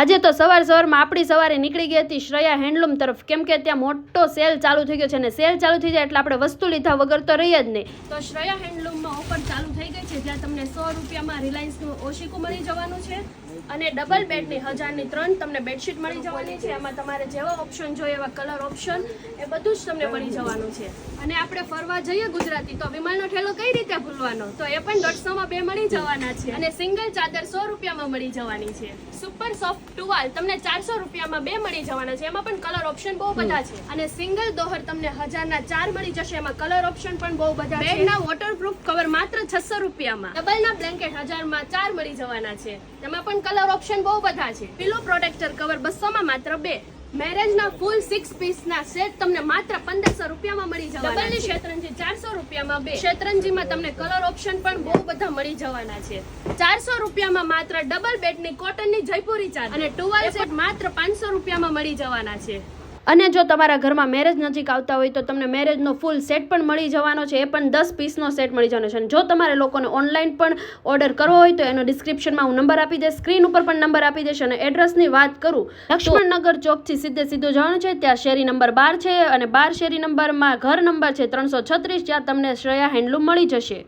આજે તો સવાર સવારમાં આપણી સવારે નીકળી ગઈ હતી શ્રેયા હેન્ડલૂમ તરફ. કેમ કે ત્યાં મોટો સેલ ચાલુ થઈ ગયો છે અને સેલ ચાલુ થઈ જાય એટલે આપણે વસ્તુ લીધા વગર તો રહીએ જ નહીં. તો શ્રેયા હેન્ડલૂમમાં ઓફર ચાલુ થઈ ગઈ છે, જ્યાં તમને સો રૂપિયામાં રિલાયન્સનું ઓશિકું મળી જવાનું છે અને ડબલ બેડની હજારની ત્રણ તમને બેડશીટ મળી જવાની છે. એમાં તમારે જેવા ઓપ્શન જોઈએ એવા કલર ઓપ્શન, એ બધું જ તમને મળી જવાનું છે. અને આપણે ફરવા જઈએ ગુજરાતી, તો વિમાનનો ઠેલો કઈ રીતે ભૂલવાનો? તો એ પણ દોઢસોમાં બે મળી જવાના છે. અને સિંગલ ચાદર સો રૂપિયામાં મળી જવાની છે. સુપર સોફ્ટ ટુવાલ તમને ચારસો રૂપિયામાં બે મળી જવાના છે. એમાં પણ કલર ઓપ્શન બહુ બધા છે. અને સિંગલ દોહર તમને હજારના ચાર મળી જશે. એમાં કલર ઓપ્શન પણ બહુ બધા છે. બેડના વોટરપ્રૂફ કવર માત્ર છસો રૂપિયામાં. ડબલના બ્લેન્કેટ હજારમાં ચાર મળી જવાના છે. એમાં પણ કલર ઓપ્શન બહુ બધા છે. પિલો પ્રોટેક્ટર કવર બસોમાં માત્ર બે. મેરેજના ફૂલ સિક્સ પીસના સેટ તમને માત્ર પંદરસો રૂપિયામાં મળી જવાના ડબલની શેતરંજી ચારસો રૂપિયામાં બે. શેતરંજીમાં તમને કલર ઓપ્શન પણ બહુ બધા મળી જવાના છે. ચારસો રૂપિયામાં માત્ર ડબલ બેડની કોટનની જયપુરી ચાર અને ટુવાલ સેટ માત્ર પાંચસો રૂપિયામાં મળી જવાના છે. અને જો તમારા ઘરમાં મેરેજ નજીક આવતા હોય તો તમને મેરેજનો ફૂલ સેટ પણ મળી જવાનો છે. એ પણ દસ પીસનો સેટ મળી જવાનો છે. અને જો તમારે લોકોને ઓનલાઈન પણ ઓર્ડર કરવો હોય તો એનો ડિસ્ક્રિપ્શનમાં હું નંબર આપી દઈશ. સ્ક્રીન ઉપર પણ નંબર આપી દઈશ અને એડ્રેસની વાત કરું. લક્ષ્મણનગર ચોકથી સીધે સીધું જવાનું છે. ત્યાં શેરી નંબર બાર છે અને બાર શેરી નંબરમાં ઘર નંબર છે ત્રણસો છત્રીસ. જ્યાં તમને શ્રેયા હેન્ડલૂમ મળી જશે.